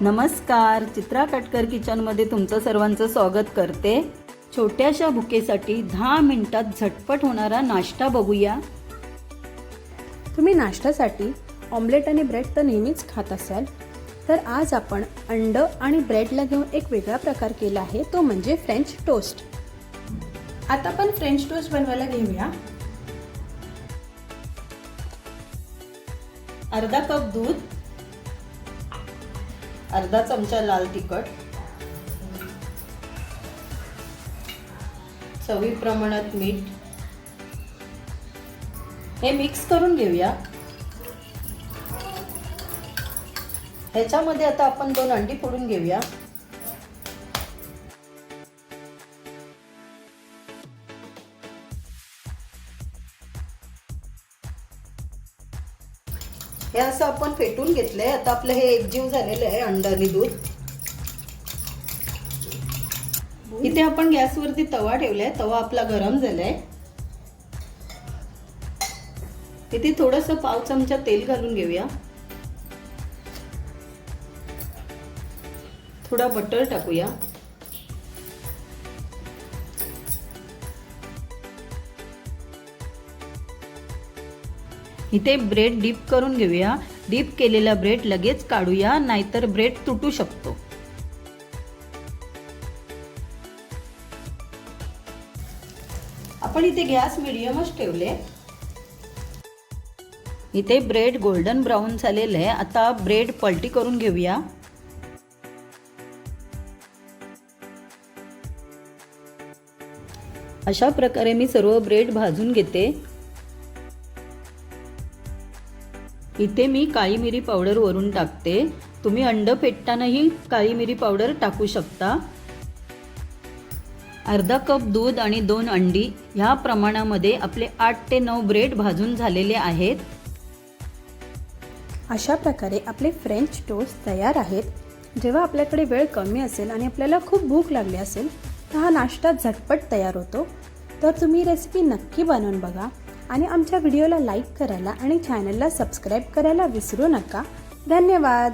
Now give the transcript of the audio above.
नमस्कार चित्रा कटकर किचनमध्ये तुमचं सर्वांचं स्वागत करते. छोट्याशा भुकेसाठी दहा मिनिटात झटपट होणारा नाश्ता बघूया. तुम्ही नाश्त्यासाठी ऑमलेट आणि ब्रेड तर नेहमीच खात असाल तर आज आपण अंड आणि ब्रेडला घेऊन एक वेगळा प्रकार केला आहे तो म्हणजे फ्रेंच टोस्ट आता आपण फ्रेंच टोस्ट बनवायला घेऊया. अर्धा कप दूध अर्धा चमचा लाल तिखट. चवी प्रमाणात मीठ. हे मिक्स करून घेऊया. ह्याच्यामध्ये आता आपण दोन अंडी फोडून घेऊया. हे असं आपण फेटून घेतलंय. आता आपलं हे एकजीव झालेलं आहे अंड आणि दूध इथे आपण गॅसवरती तवा ठेवलाय. तवा आपला गरम झालाय. इथे थोडस पाव चमचा तेल घालून घेऊया. थोडा बटर टाकूया. इथे ब्रेड डीप करून घेऊया. डीप केलेला ब्रेड लगेच काढूया नाहीतर ब्रेड तुटू शकतो. आपण इथे गॅस मिडियमच ठेवले. इथे ब्रेड गोल्डन ब्राऊन झालेलं आहे. आता ब्रेड पलटी करून घेऊया. अशा प्रकारे मी सर्व ब्रेड भाजून घेते. इथे मी काळी मिरी पावडर वरून टाकते. तुम्ही अंड फेटतानाही काळी मिरी पावडर टाकू शकता. अर्धा कप दूध आणि दोन अंडी ह्या प्रमाणामध्ये आपले आठ ते नऊ ब्रेड भाजून झालेले आहेत. अशा प्रकारे आपले फ्रेंच टोस्ट तयार आहेत. जेव्हा आपल्याकडे वेळ कमी असेल आणि आपल्याला खूप भूक लागली असेल तर हा नाश्ता झटपट तयार होतो. तर तुम्ही रेसिपी नक्की बनवून बघा. आणि आमच्या व्हिडिओला लाईक करायला आणि चॅनलला सबस्क्राईब करायला विसरू नका. धन्यवाद.